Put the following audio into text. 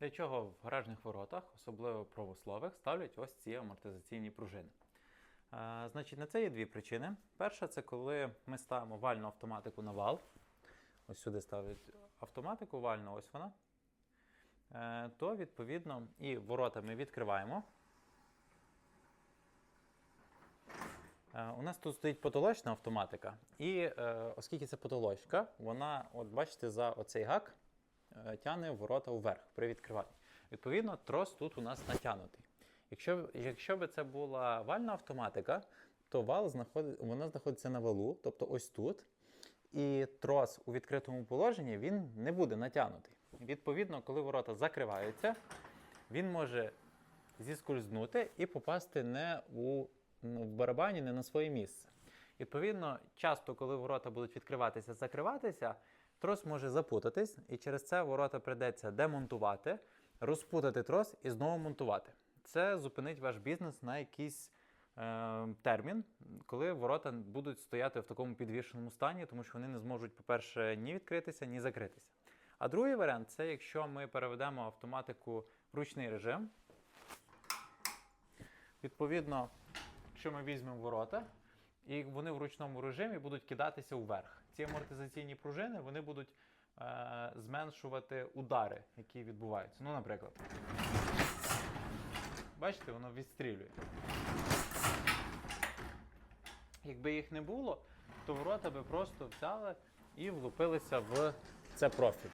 Для чого в гаражних воротах, особливо правослових, ставлять ось ці амортизаційні пружини? Е, значить, на це є дві причини. Перша це коли ми ставимо вальну автоматику на вал. Ось сюди ставлять автоматику, вальну, ось вона. Е, то відповідно і ворота ми відкриваємо. Е, У нас тут стоїть потолочна автоматика, і е, оскільки це потолочка, вона, от бачите, за оцей гак е, тягне ворота вверх при відкриванні. Відповідно, трос тут у нас натягнутий. Якщо, якщо би це була вальна автоматика, то вал знаходить, вона знаходиться на валу, тобто ось тут. І трос у відкритому положенні він не буде натягнутий. Відповідно, коли ворота закриваються, він може зіскользнути і попасти не у ну, в барабані, не на своє місце. Відповідно, часто, коли ворота будуть відкриватися, закриватися, трос може запутатись, і через це ворота прийдеться демонтувати, розпутати трос і знову монтувати. Це зупинить ваш бізнес на якийсь е, термін, коли ворота будуть стояти в такому підвішеному стані, тому що вони не зможуть, по-перше, ні відкритися, ні закритися. А другий варіант це якщо ми переведемо автоматику в ручний режим. Відповідно, якщо ми візьмемо ворота, і вони в ручному режимі будуть кидатися вверх. Ці амортизаційні пружини вони будуть е, зменшувати удари, які відбуваються. Ну, наприклад, бачите, воно відстрілює. Якби їх не було, то ворота би просто взяли і влупилися в це профіль.